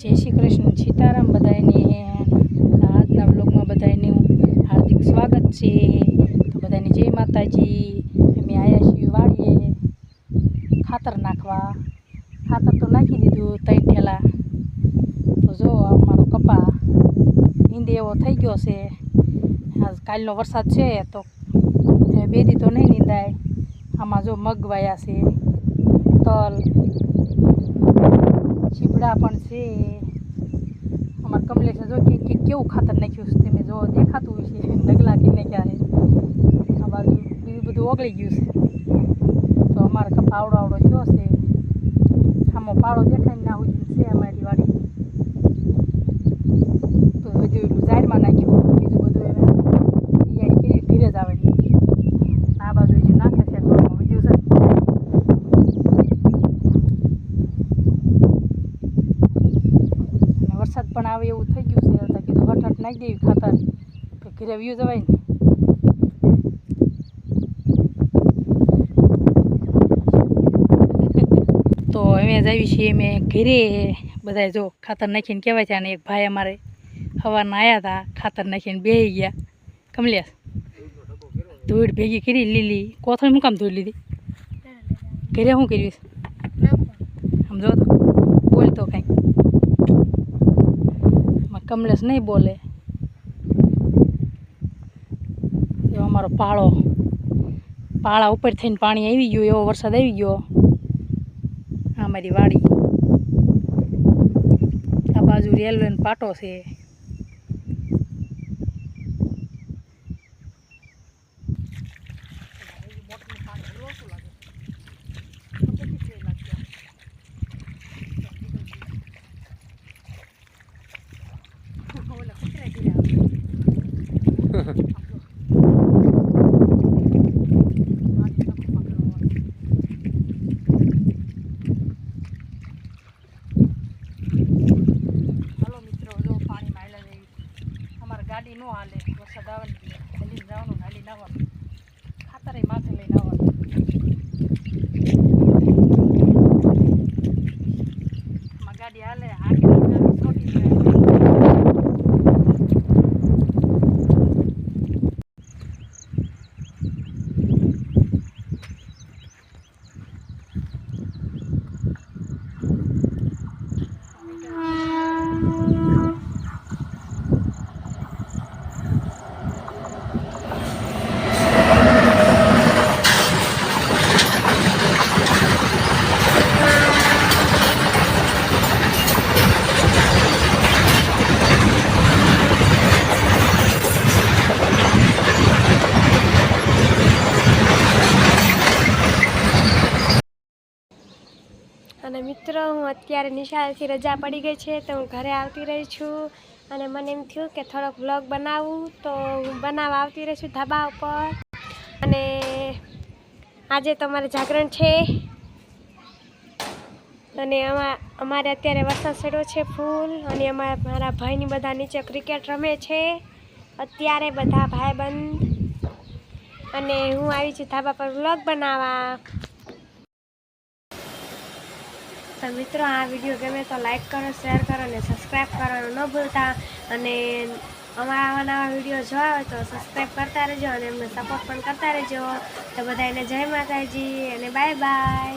જય શ્રી કૃષ્ણ, સીતારામ બધાને આજના બ્લોગમાં બધાનું હાર્દિક સ્વાગત છે. તો બધાને જય માતાજી. અમે આવ્યા છીએ વાડીએ ખાતર નાખવા. ખાતર તો નાખી દીધું ત્રણ ઠેલા. તો જો અમારો કપા નીંદે એવો થઈ ગયો છે. આજ કાલનો વરસાદ છે તો એ બે તો નહીં નીંદાય. આમાં જો મગ વાયા છે, તલ ચીબડા પણ છે. અમાર કમલેશ જો કે કેવું ખાતર નાખ્યું છે તમે જો દેખાતું છે નગલા કે નાખ્યા છે આ બાજુ બીજું બધું ઓગળી ગયું છે. તો અમારે કપા આવડો આવડો થયો છે. આમાં પાળો દેખાય ના હોય છે અમારી વાડી તો બધું એટલું ઝાડમાં નાખ્યું બીજું બધું એને તૈયારી કરી ઘરે જ આવે આ બાજુ હજુ નાખે છે ઘરમાં બીજું છે અને વરસાદ પણ આવે એવું થઈ ગયું છે. હતા કીધું હઠ નાખી દેવી ખાતર. કે ઘરે વ્યૂ જવાય ને. તો અમે જ આવી છીએ અમે ઘરે. બધા જો ખાતર નાખીને કહેવાય છે અને એક ભાઈ અમારે સવારના આવ્યા હતા ખાતર નાખીને બેસી ગયા. કમલ્યા ધૂળ ભેગી કરી લીલી કોથળી શું કામ ધોઈ લીધી ઘરે શું કર્યું આમ સમજો તો બોલ તો કંઈક અમારે કમલેશ નહીં બોલે. જો અમારો પાળો, પાળા ઉપર થઈને પાણી આવી ગયું, એવો વરસાદ આવી ગયો. આ અમારી વાડી. આ બાજુ રેલવેનો પાટો છે હાલો મિત્રો જો પાણીમાં હાલ્યા જઈએ અમારે ગાડી ન હાલે વરસાદ આવે ને એટલે જવાનું હાલી નાવાનું. ખાતરે માથે લઈને આવવાનું આમાં ગાડી હાલે આગળ છોટી જાય અને મિત્રો, હું અત્યારે નિશાળથી રજા પડી ગઈ છે તો હું ઘરે આવતી રહી છું અને મને એમ થયું કે થોડોક વ્લોગ બનાવું તો હું બનાવવા આવતી રહી છું ધાબા ઉપર. અને આજે તમારે જાગરણ છે. અને અમા, અમારે અત્યારે વરસાદ પડ્યો છે ફૂલ અને અમારા, મારા ભાઈની બધા નીચે ક્રિકેટ રમે છે. અત્યારે બધા ભાઈબંધ. અને હું આવી છું ધાબા પર વ્લોગ બનાવવા. તો મિત્રો, આ વીડિયો ગમે તો લાઇક કરો શેર કરો અને સબસ્ક્રાઈબ કરવાનું ન ભૂલતા. અને અમારા આવા નવા વીડિયો જોવા હોય તો સબસ્ક્રાઈબ કરતા રહેજો અને એમને સપોર્ટ પણ કરતા રહેજો. તો બધાને જય માતાજી અને બાય બાય